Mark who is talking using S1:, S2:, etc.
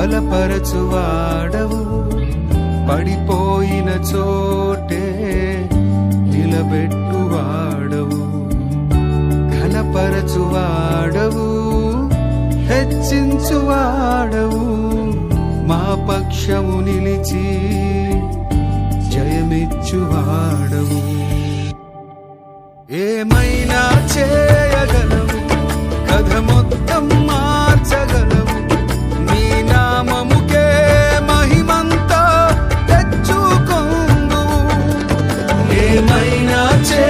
S1: బలపరచువాడవు. పడిపోయిన చోటే నిలబెట్టువాడవు. ఘనపరచువాడవు హెచ్చించువాడవు. మా పక్షము నిలిచి జయమిచ్చువాడవు. ఏమైనా చేయగలవు? కథ మొత్తం ఏమైనా